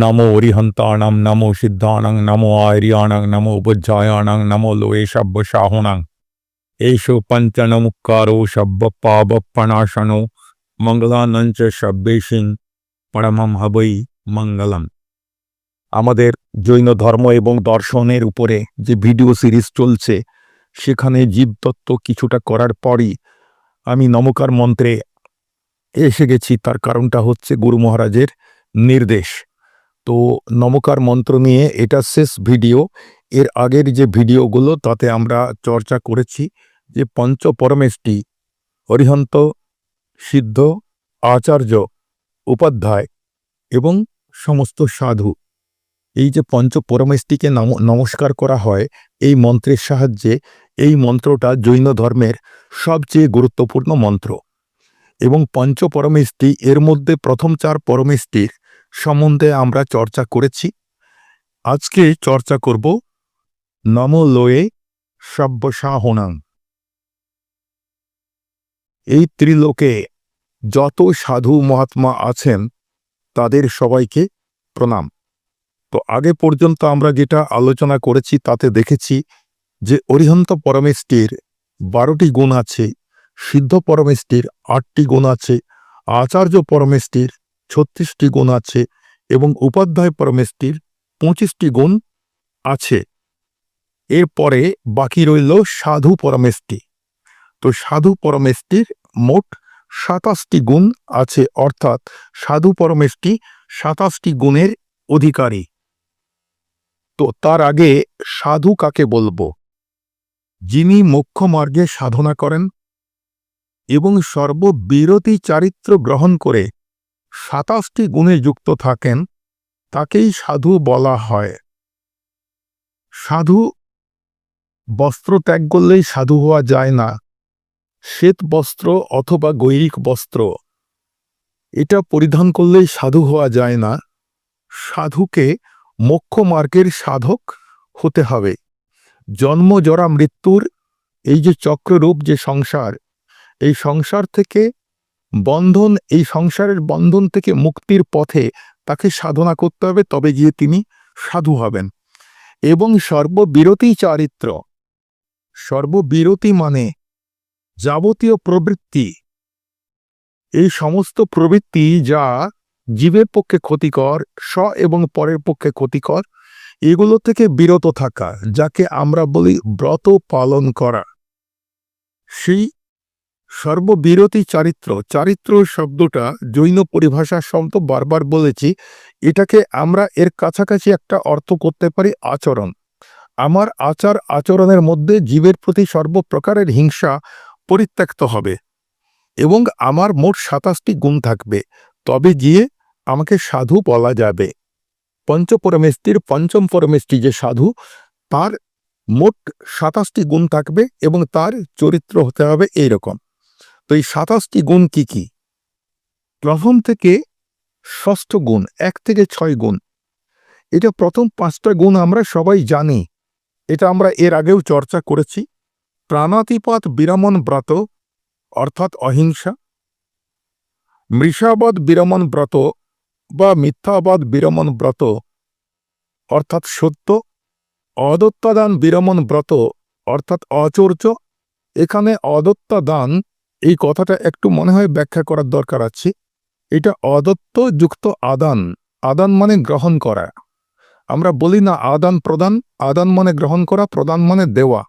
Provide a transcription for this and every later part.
নমো অরিহন্তাণং নমো সিদ্ধাণং নমো আর্যাণং নমো উপজ্জায়াণং নমো লোয়ে সব্য সাহনাং এষো পঞ্চনমুক্কারো সব্য পাব প্রণাশনো মঙ্গলানঞ্চ সব্যেশিং পরমম হবৈ মঙ্গলম আমাদের জৈন ধর্ম এবং দর্শনের উপরে যে ভিডিও সিরিজ চলছে, সেখানে জীবতত্ত্ব কিছুটা করার পরই আমি নমকার মন্ত্রে এসে গেছি। তার কারণটা হচ্ছে গুরু মহারাজের নির্দেশ। তো নমকার মন্ত্র নিয়ে এটা শেষ ভিডিও। এর আগের যে ভিডিওগুলো, তাতে আমরা চর্চা করেছি যে পঞ্চ পরমেষ্টি হরিহন্ত, সিদ্ধ, আচার্য, উপাধ্যায় এবং সমস্ত সাধু। এই যে পঞ্চ পরমেষ্টিকে নম- নমস্কার করা হয় এই মন্ত্রের সাহায্যে, এই মন্ত্রটা জৈন ধর্মের সবচেয়ে গুরুত্বপূর্ণ মন্ত্র। এবং পঞ্চ পরমেষ্টি এর মধ্যে প্রথম চার পরমেষ্টির সম্বন্ধে আমরা চর্চা করেছি। আজকে চর্চা করব নম লোয়ে সব্যসাহনাং। এই ত্রিলোকে যত সাধু মহাত্মা আছেন, তাদের সবাইকে প্রণাম। তো আগে পর্যন্ত আমরা যেটা আলোচনা করেছি, তাতে দেখেছি যে অরিহন্ত পরমেষ্টির বারোটি গুণ আছে, সিদ্ধ পরমেষ্টির আটটি গুণ আছে, আচার্য পরমেষ্টির ছত্রিশটি গুণ আছে এবং উপাধ্যায় পরমেষ্টির পঁচিশটি গুণ আছে। এরপরে বাকি রইল সাধু পরমেষ্টি। তো সাধু পরমেষ্টির মোট সাতাশটি গুণ আছে, অর্থাৎ সাধু পরমেষ্টি সাতাশটি গুণের অধিকারী। তো তার আগে সাধু কাকে বলব? যিনি মোক্ষ মার্গে সাধনা করেন এবং সর্ববিরতি চারিত্র গ্রহণ করে সাতাশটি গুণে যুক্ত থাকেন, তাকেই সাধু বলা হয়। সাধু বস্ত্র ত্যাগ করলেই সাধু হওয়া যায় না। শ্বেত বস্ত্র অথবা গৈরিক বস্ত্র, এটা পরিধান করলেই সাধু হওয়া যায় না। সাধুকে মোক্ষ মার্গের সাধক হতে হবে। জন্ম, জরা, মৃত্যুর এই যে চক্ররূপ, যে সংসার, এই সংসার থেকে বন্ধন, এই সংসারের বন্ধন থেকে মুক্তির পথে তাকে সাধনা করতে হবে, তবে গিয়ে তিনি সাধু হবেন। এবং সর্ববিরতি চারিত্র। সর্ববিরতি মানে যাবতীয় প্রবৃত্তি। এই সমস্ত প্রবৃত্তি যা জীবের পক্ষে ক্ষতিকর, স্ব এবং পরের পক্ষে ক্ষতিকর, এগুলো থেকে বিরত থাকা, যাকে আমরা বলি ব্রত পালন করা। সেই সর্ববিরতি চারিত্র চারিত্র শব্দটা জৈন পরিভাষা শব্দ বারবার বলেছি, এটাকে আমরা এর কাছাকাছি একটা অর্থ করতে পারি আচরণ। আমার আচার আচরণের মধ্যে জীবের প্রতি সর্বপ্রকারের হিংসা পরিত্যক্ত হবে এবং আমার মোট সাতাশটি গুণ থাকবে, তবে গিয়ে আমাকে সাধু বলা যাবে। পঞ্চপরমেষ্টির পঞ্চম পরমেষ্টি যে সাধু, তার মোট সাতাশটি গুণ থাকবে এবং তার চরিত্র হতে হবে এইরকম। তো এই সাতাশটি গুণ কি কি? প্রথম থেকে ষষ্ঠ গুণ, এক থেকে ছয় গুণ। এটা প্রথম পাঁচটা গুণ আমরা সবাই জানি। এটা আমরা এর আগেও চর্চা করেছি। প্রাণাতিপাত বিরমণ ব্রত, অর্থাৎ অহিংসা। মৃষাবাদ বিরমণ ব্রত বা মিথ্যাবাদ বিরমণ ব্রত, অর্থাৎ সত্য। অদত্তাদান বিরমণ ব্রত, অর্থাৎ অচর্য। এখানে অদত্তাদান এই কথাটা একটু মনে হয় ব্যাখ্যা করার দরকার আছে। এটা অদত্ত যুক্ত আদান। আদান মানে গ্রহণ করা। আমরা বলি না আদান প্রদান, আদান মানে গ্রহণ করা, প্রদান মানে দেওয়া।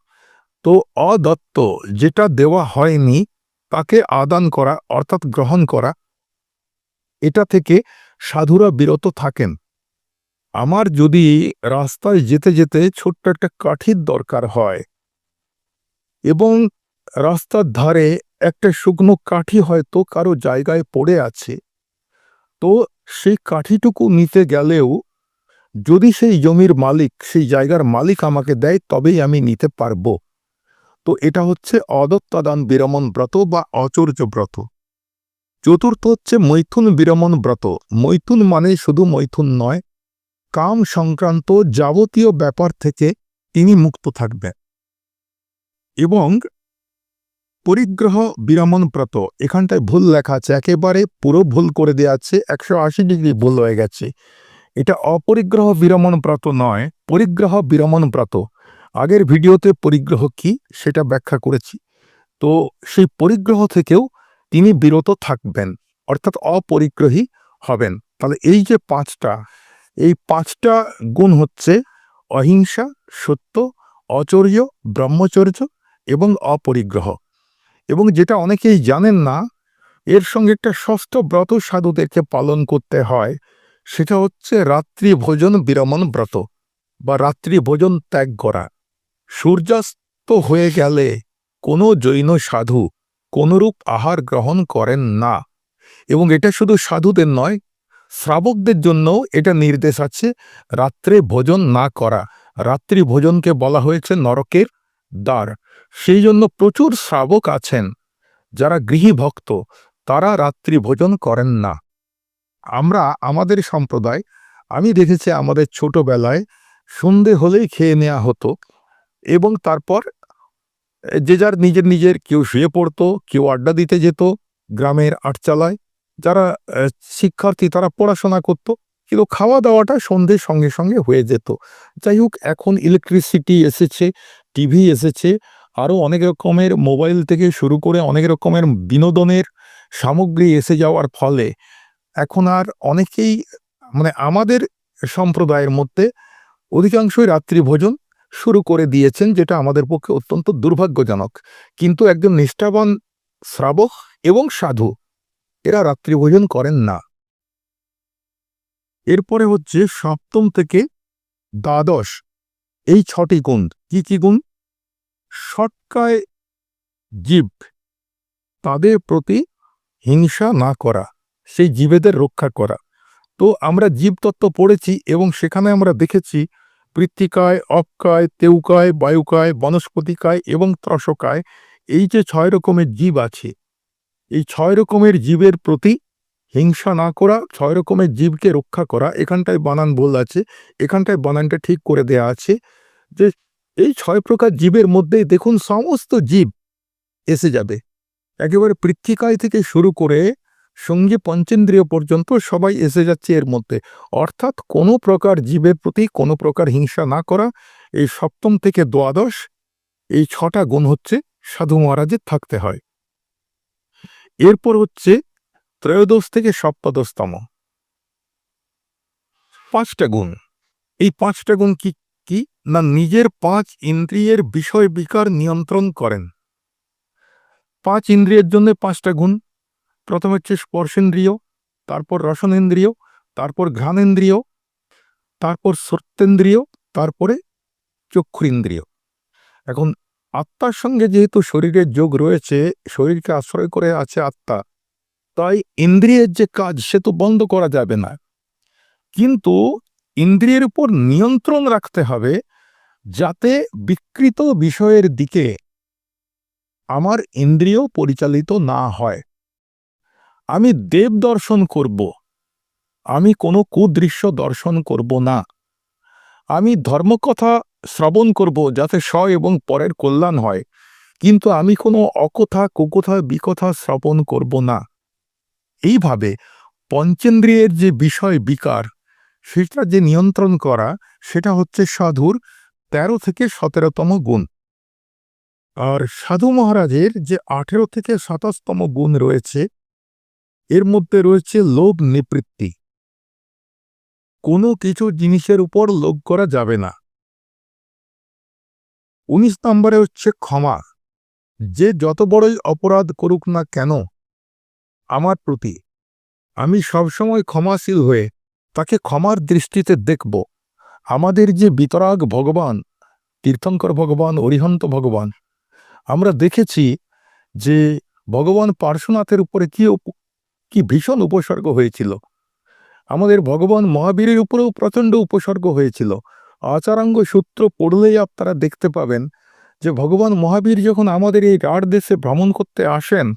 তো অদত্ত যেটা দেওয়া হয়নি, তাকে আদান করা অর্থাৎ গ্রহণ করা, এটা থেকে সাধুরা বিরত থাকেন। আমার যদি রাস্তায় যেতে যেতে ছোট্ট একটা কাঠির দরকার হয় এবং রাস্তার ধারে একটা শুকনো কাঠি হয়তো কারও জায়গায় পড়ে আছে। তো সেই কাঠিটুকু নিতে গেলেও যদি সেই জমির মালিক, সেই জায়গার মালিক আমাকে দেয়, তবেই আমি নিতে পারব। তো এটা হচ্ছে অদত্তাদান বিরমণ ব্রত বা অচর্য ব্রত। চতুর্থ হচ্ছে মৈথুন বিরমণ ব্রত। মৈথুন মানে শুধু মৈথুন নয়, কাম সংক্রান্ত যাবতীয় ব্যাপার থেকে তিনি মুক্ত থাকবেন। এবং পরিগ্রহ বিরমণ ব্রত এখানটায় ভুল লেখা আছে। একেবারে পুরো ভুল করে দেওয়া আছে। একশো আশি ডিগ্রি ভুল হয়ে গেছে। এটা অপরিগ্রহ বিরমণ ব্রত নয়, পরিগ্রহ বিরমণ ব্রত আগের ভিডিওতে পরিগ্রহ কি সেটা ব্যাখ্যা করেছি। তো সেই পরিগ্রহ থেকেও তিনি বিরত থাকবেন, অর্থাৎ অপরিগ্রহী হবেন। তাহলে এই যে পাঁচটা, এই পাঁচটা গুণ হচ্ছে অহিংসা, সত্য, অচর্য, ব্রহ্মচর্য এবং অপরিগ্রহ। এবং যেটা অনেকেই জানেন না, এর সঙ্গে একটা ষষ্ঠ ব্রত সাধুদেরকে পালন করতে হয়। সেটা হচ্ছে রাত্রি ভোজন বিরমণ ব্রত বা রাত্রি ভোজন ত্যাগ করা। সূর্যাস্ত হয়ে গেলে কোনো জৈন সাধু কোনরূপ আহার গ্রহণ করেন না এবং এটা শুধু সাধুদের নয়, শ্রাবকদের জন্যও এটা নির্দেশ আছে রাত্রে ভোজন না করা। রাত্রি ভোজনকে বলা হয়েছে নরকের দ্বার। সেই জন্য প্রচুর শ্রাবক আছেন। যারা গৃহী ভক্ত, তারা রাত্রি ভোজন করেন না। আমরা, আমাদের সম্প্রদায়, আমি দেখেছি আমাদের ছোটবেলায় সন্ধে হলেই খেয়ে নেওয়া হতো এবং তারপর যে যার নিজের নিজের কেউ শুয়ে পড়তো, কেউ আড্ডা দিতে যেত গ্রামের আটচালায়। যারা শিক্ষার্থী, তারা পড়াশোনা করত, কিন্তু খাওয়া দাওয়াটা সন্ধ্যের সঙ্গে সঙ্গে হয়ে যেত। যাই হোক, এখন ইলেকট্রিসিটি এসেছে টিভি এসেছে আরও অনেক রকমের মোবাইল থেকে শুরু করে অনেক রকমের বিনোদনের সামগ্রী এসে যাওয়ার ফলে এখন আর অনেকেই মানে আমাদের সম্প্রদায়ের মধ্যে অধিকাংশই রাত্রি ভোজন শুরু করে দিয়েছেন, যেটা আমাদের পক্ষে অত্যন্ত দুর্ভাগ্যজনক। কিন্তু একজন নিষ্ঠাবান শ্রাবক এবং সাধু, এরা রাত্রি ভোজন করেন না। এরপরে হচ্ছে সপ্তম থেকে দ্বাদশ। এই ছটি গুণ, কি কি গুণ? সটকায় জীব। তাদের প্রতি হিংসা না করা, সেই জীবেদের রক্ষা করা। তো আমরা জীবতত্ত্ব পড়েছি এবং সেখানে আমরা দেখেছি পৃত্তিকায় অপকায় তেউকায়, বায়ুকায়, বনস্পতিকায় এবং ত্রসকায় এই যে ছয় রকমের জীব আছে, এই ছয় রকমের জীবের প্রতি হিংসা না করা, ছয় রকমের জীবকে রক্ষা করা, এখানটায় বানান ভুল আছে, এখানটায় বানানটা ঠিক করে দেয়া আছে যে এই ছয় প্রকার জীবের মধ্যে দেখুন সমস্ত জীব এসে যাবে। একেবারে পৃথিকায় থেকে শুরু করে সঙ্গে পঞ্চেন্দ্রিয় পর্যন্ত সবাই এসে যাচ্ছে এর মধ্যে। অর্থাৎ কোনো প্রকার জীবের প্রতি কোনো প্রকার হিংসা না করা, এই সপ্তম থেকে দ্বাদশ, এই ছটা গুণ হচ্ছে সাধু মহারাজের থাকতে হয়। এরপর হচ্ছে ত্রয়োদশ থেকে সপ্তদশতম। পাঁচটা গুণ। এই পাঁচটা গুণ কি কি না নিজের পাঁচ ইন্দ্রিয়ের বিষয় বিকার নিয়ন্ত্রণ করেন? পাঁচ ইন্দ্রিয়ের জন্য পাঁচটা গুণ। প্রথম হচ্ছে স্পর্শেন্দ্রিয়, তারপর রসনেন্দ্রিয়, তারপর ঘ্রাণেন্দ্রিয়, তারপর সত্যেন্দ্রিয়, তারপরে চক্ষুরিন্দ্রিয়। এখন আত্মার সঙ্গে যেহেতু শরীরের যোগ রয়েছে, শরীরকে আশ্রয় করে আছে আত্মা, তাই ইন্দ্রিয়ের যে কাজ সে তো বন্ধ করা যাবে না। কিন্তু ইন্দ্রিয়ের উপর নিয়ন্ত্রণ রাখতে হবে যাতে বিকৃত বিষয়ের দিকে আমার ইন্দ্রিয় পরিচালিত না হয়। আমি দেব দর্শন করব। আমি কোনো কুদৃশ্য দর্শন করব না। আমি ধর্মকথা শ্রবণ করব যাতে স্ব এবং পরের কল্যাণ হয়। কিন্তু আমি কোনো অকথা, কুকথা, বিকথা শ্রবণ করব না। এইভাবে পঞ্চেন্দ্রিয়ের যে বিষয় বিকার সেটা যে নিয়ন্ত্রণ করা, সেটা হচ্ছে সাধুর তেরো থেকে সতেরোতম গুণ। আর সাধু মহারাজের যে আঠেরো থেকে সাতাশতম গুণ রয়েছে, এর মধ্যে রয়েছে লোভ নিবৃত্তি। কোনো কিছু জিনিসের উপর লোভ করা যাবে না। উনিশ নম্বরে হচ্ছে ক্ষমা। যে যত বড়ই অপরাধ করুক না কেন, আমার প্রতি, আমি সবসময় ক্ষমাশীল হয়ে তাকে ক্ষমার দৃষ্টিতে দেখব। আমাদের যে বিতরাগ ভগবান, তীর্থঙ্কর ভগবান, অরিহন্ত ভগবান, আমরা দেখেছি যে ভগবান পার্শ্বনাথের উপরে কি কি ভীষণ উপসর্গ হয়েছিল। আমাদের ভগবান মহাবীরের উপরেও প্রচণ্ড উপসর্গ হয়েছিল। আচারাঙ্গ সূত্র পড়লেই আপনারা দেখতে পাবেন যে ভগবান মহাবীর যখন আমাদের এই রাঢ় দেশে ভ্রমণ করতে আসেন,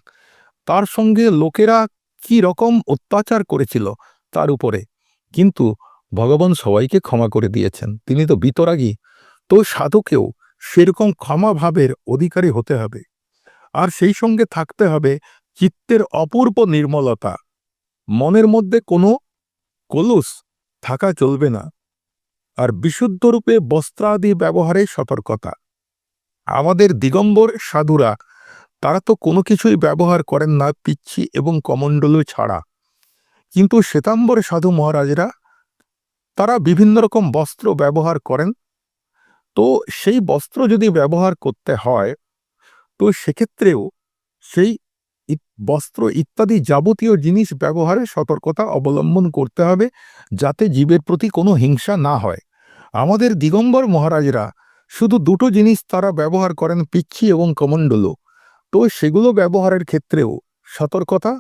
তার সঙ্গে লোকেরা কি রকম অত্যাচার করেছিল তার উপরে। কিন্তু ভগবান সবাইকে ক্ষমা করে দিয়েছেন। তিনি তো বিতরাগী। তো সাধুকেও সেরকম ক্ষমা ভাবের অধিকারী হতে হবে। আর সেই সঙ্গে থাকতে হবে চিত্তের অপূর্ব নির্মলতা। মনের মধ্যে কোনো কলুষ থাকা চলবে না। আর বিশুদ্ধরূপে বস্ত্রাদি ব্যবহারে সতর্কতা। আমাদের দিগম্বর সাধুরা, তারা তো কোনো কিছুই ব্যবহার করেন না পিচ্ছি এবং কমণ্ডলু ছাড়া। কিন্তু শ্বেতাম্বর সাধু মহারাজরা তারা বিভিন্ন রকম বস্ত্র ব্যবহার করেন। তো সেই বস্ত্র যদি ব্যবহার করতে হয়, তো সেক্ষেত্রেও সেই বস্ত্র ইত্যাদি যাবতীয় জিনিস ব্যবহারে সতর্কতা অবলম্বন করতে হবে যাতে জীবের প্রতি কোনো হিংসা না হয়। আমাদের দিগম্বর মহারাজরা শুধু দুটো জিনিস তারা ব্যবহার করেন, পিচ্ছি এবং কমণ্ডলু। তো সেগুলো ব্যবহারের ক্ষেত্রেও সতর্কতা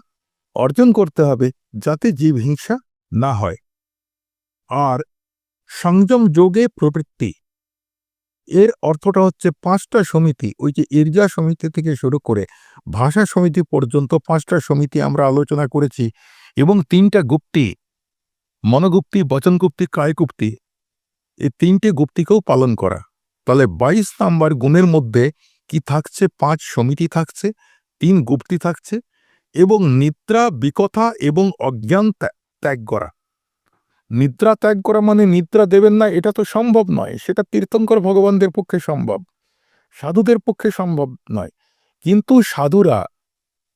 অর্জন করতে হবে যাতে জীব হিংসা না হয়। আর সংযম যোগে প্রবৃত্তি। এর অর্থটা হচ্ছে পাঁচটা সমিতি, ওই যে ইর্জা সমিতি থেকে শুরু করে ভাষা সমিতি পর্যন্ত পাঁচটা সমিতি আমরা আলোচনা করেছি এবং তিনটা গুপ্তি, মনোগুপ্তি, বচনগুপ্তি, কায়গুপ্তি, এই তিনটে গুপ্তিকেও পালন করা। তাহলে বাইশ নাম্বার গুণের মধ্যে কি থাকছে? পাঁচ সমিতি থাকছে, তিন গুপ্তি থাকছে এবং নিদ্রা, বিকথা এবং অজ্ঞান ত্যাগ করা। নিদ্রা ত্যাগ করা মানে নিদ্রা দেবেন না, এটা তো সম্ভব নয়। সেটা তীর্থঙ্কর ভগবানদের পক্ষে সম্ভব, সাধুদের পক্ষে সম্ভব নয়। কিন্তু সাধুরা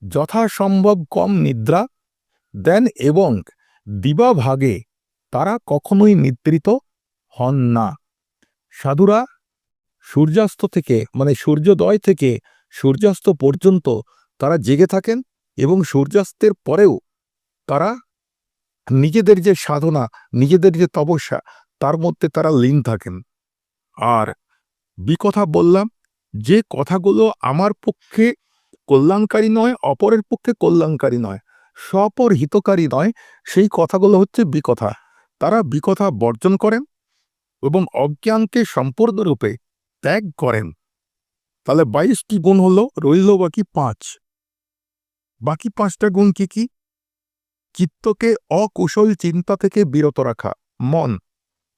যথাসম্ভব কম নিদ্রা দেন এবং দিবাভাগে তারা কখনোই নিদ্রিত হন না। সাধুরা সূর্যাস্ত থেকে মানে সূর্যোদয় থেকে সূর্যাস্ত পর্যন্ত তারা জেগে থাকেন এবং সূর্যাস্তের পরেও তারা নিজেদের যে সাধনা, নিজেদের যে তপস্যা, তার মধ্যে তারা লীন থাকেন। আর বিকথা বললাম, যে কথাগুলো আমার পক্ষে কল্যাণকারী নয়, অপরের পক্ষে কল্যাণকারী নয়, স্বপর হিতকারী নয়, সেই কথাগুলো হচ্ছে বিকথা তারা বিকথা বর্জন করেন এবং অজ্ঞানকে সম্পূর্ণরূপে ত্যাগ করেন। তাহলে বাইশটি গুণ হলো, রইল বাকি পাঁচ। বাকি পাঁচটা গুণ কি কি? চিত্তকে অকুশল চিন্তা থেকে বিরত রাখা, মন।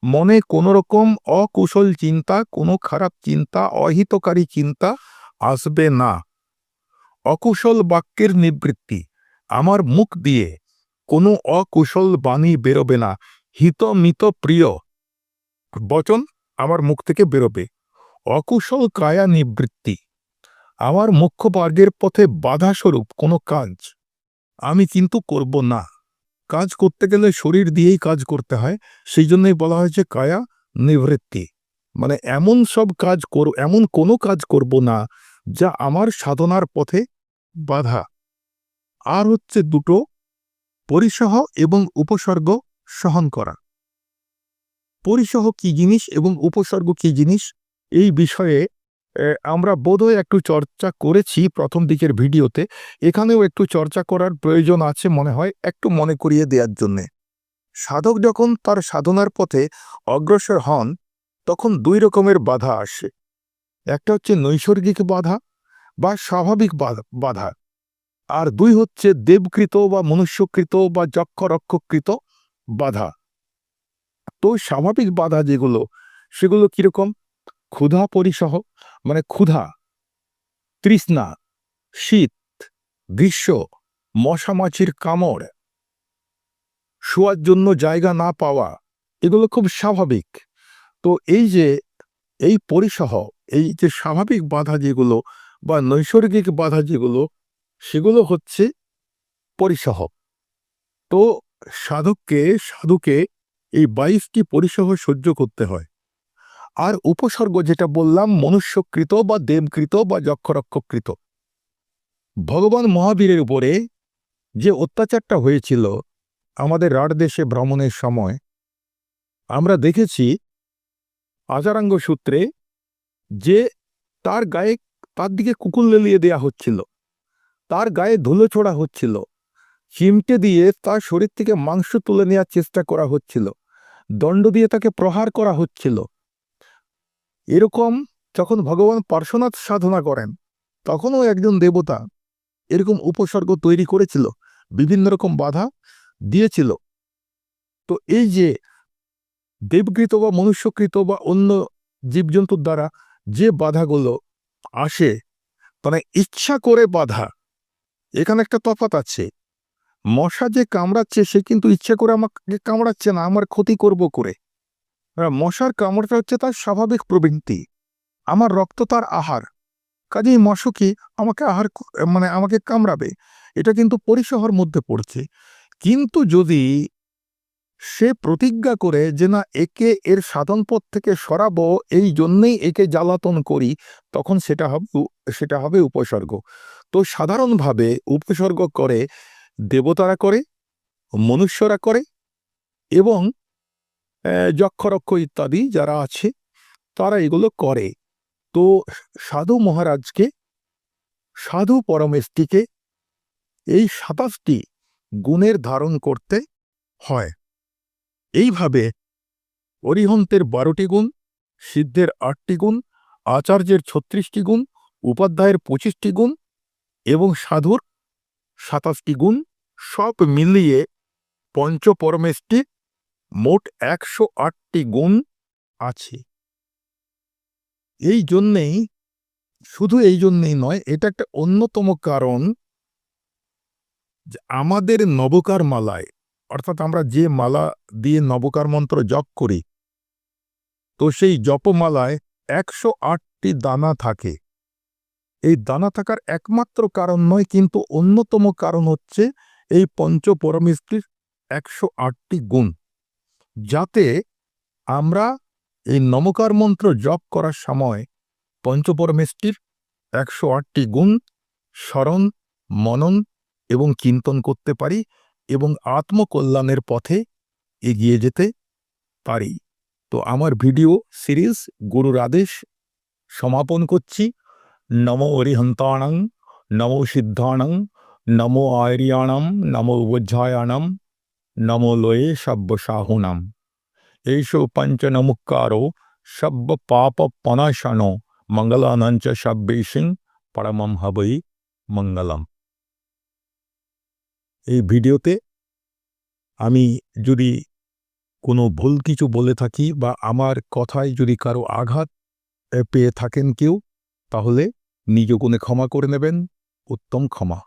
মনে কোনো রকম অকুশল চিন্তা, কোনো খারাপ চিন্তা, অহিতকারী চিন্তা আসবে না। অকুশল বাক্যের নিবৃত্তি, আমার মুখ দিয়ে কোনো অকুশল বাণী বেরোবে না হিত মিত প্রিয়। বচন আমার মুখ থেকে বেরোবে। অকুশল কায়া নিবৃত্তি। আমার মুখ্য মার্গের পথে বাধাস্বরূপ কোনো কাজ। আমি কিন্তু করব না। কাজ করতে গেলে শরীর দিয়েই কাজ করতে হয় সেই জন্যই বলা হয়েছে কায়া নিবৃত্তি। মানে এমন সব কাজ কর, এমন কোনো কাজ করব না, যা আমার সাধনার পথে বাধা। আর হচ্ছে দুটো, পরিসহ এবং উপসর্গ সহন করা। পরিসহ কি জিনিস এবং উপসর্গ কি জিনিস, এই বিষয়ে আমরা বোধহয় একটু চর্চা করেছি প্রথম দিকের ভিডিওতে। এখানেও একটু চর্চা করার প্রয়োজন আছে মনে হয়, একটু মনে করিয়ে দেওয়ার জন্যে। সাধক যখন তার সাধনার পথে অগ্রসর হন, তখন দুই রকমের বাধা আসে। একটা হচ্ছে নৈসর্গিক বাধা বা স্বাভাবিক বাধা- আর দুই হচ্ছে দেবকৃত বা মনুষ্যকৃত বা যক্ষ রক্ষকৃত বাধা। তো স্বাভাবিক বাধা যেগুলো, সেগুলো কীরকম? ক্ষুধা পরিসহ মানে ক্ষুধা, তৃষ্ণা, শীত, গ্রীষ্ম মশা মাছির কামড়। শোয়ার জন্য জায়গা না পাওয়া, এগুলো খুব স্বাভাবিক। তো এই যে, এই পরিসহ, এই যে স্বাভাবিক বাধা যেগুলো বা নৈসর্গিক বাধা যেগুলো, সেগুলো হচ্ছে পরিসহ। তো সাধককে, সাধুকে এই বাইশটি পরিসহ সহ্য করতে হয়। আর উপসর্গ যেটা বললাম, মনুষ্যকৃত বা দেবকৃত বা যক্ষরক্ষকৃত। ভগবান মহাবীরের উপরে যে অত্যাচারটা হয়েছিল আমাদের রাঢ় দেশে ভ্রমণের সময়, আমরা দেখেছি আচারাঙ্গ সূত্রে যে তার গায়ে তার দিকে কুকুর লেলিয়ে দেয়া হচ্ছিল, তার গায়ে ধুলো ছোড়া হচ্ছিল, চিমটে দিয়ে তার শরীর থেকে মাংস তুলে নেওয়ার চেষ্টা করা হচ্ছিল, দণ্ড দিয়ে তাকে প্রহার করা হচ্ছিল এরকম যখন ভগবান পার্শ্বনাথ সাধনা করেন, তখনও একজন দেবতা এরকম উপসর্গ তৈরি করেছিল, বিভিন্ন রকম বাধা দিয়েছিল। তো এই যে দেবকৃত বা মনুষ্যকৃত বা অন্য জীবজন্তুর দ্বারা যে বাধাগুলো আসে মানে ইচ্ছা করে বাধা, এখানে একটা তফাত আছে। মশা যে কামড়াচ্ছে, সে কিন্তু ইচ্ছে করে আমাকে কামড়াচ্ছে না, আমার ক্ষতি করব করে। মশার কামড়টা হচ্ছে তার স্বাভাবিক প্রবৃত্তি। আমার রক্ত তার আহার। কাজেই মশকি আমাকে আহার মানে আমাকে কামড়াবে। এটা কিন্তু পরিসহর মধ্যে পড়ছে। কিন্তু যদি সে প্রতিজ্ঞা করে যে না, একে এর সাধন পথ থেকে সরাবো, এই জন্যেই একে জ্বালাতন করি, তখন সেটা হবে সেটা হবে উপসর্গ। তো সাধারণভাবে উপসর্গ করে, দেবতারা করে, মনুষ্যরা করে, এবং যক্ষরক্ষ ইত্যাদি যারা আছে, তারা এগুলো করে। তো সাধু মহারাজকে, সাধু পরমেশটিকে এই সাতাশটি গুণের ধারণ করতে হয়। এইভাবে অরিহন্তের বারোটি গুণ, সিদ্ধের আটটি গুণ, আচার্যের ছত্রিশটি গুণ, উপাধ্যায়ের পঁচিশটি গুণ এবং সাধুর সাতাশটি গুণ সব মিলিয়ে পঞ্চপরমেশটি মোট একশো আটটি গুণ আছে। এই জন্যেই, শুধু এই জন্যেই নয়, এটা একটা অন্যতম কারণ যে আমাদের নবকার মালায় অর্থাৎ আমরা যে মালা দিয়ে নবকার মন্ত্র জপ করি, তো সেই জপমালায় একশো আটটি দানা থাকে। এই দানা থাকার একমাত্র কারণ নয়, কিন্তু অন্যতম কারণ হচ্ছে এই পঞ্চপরমেষ্টির একশো আটটি গুণ। যাতে আমরা এই নমকার মন্ত্র জপ করার সময় পঞ্চপরমেষ্টির একশো আটটি গুণ স্মরণ, মনন এবং চিন্তন করতে পারি এবং আত্মকল্যাণের পথে এগিয়ে যেতে পারি। তো আমার ভিডিও সিরিজ গুরুর আদেশ সমাপন করছি। নম অরিহন্তাণং নমো সিদ্ধাণং, নমো আয়রিয়াণম, নমো উজ্জয়াণম নমো লয়ে সব্যসাহুনাম এইষ পঞ্চনমুক্কারো সব্য পাপ পনাশানো মঙ্গলানঞ্চ সব্যেশিং পরমম হবই মঙ্গলম এই ভিডিওতে আমি যদি কোনো ভুল কিছু বলে থাকি বা আমার কথায় যদি কারও আঘাত পেয়ে থাকেন কেউ, তাহলে নিজ গুণে ক্ষমা করে নেবেন, উত্তম ক্ষমা।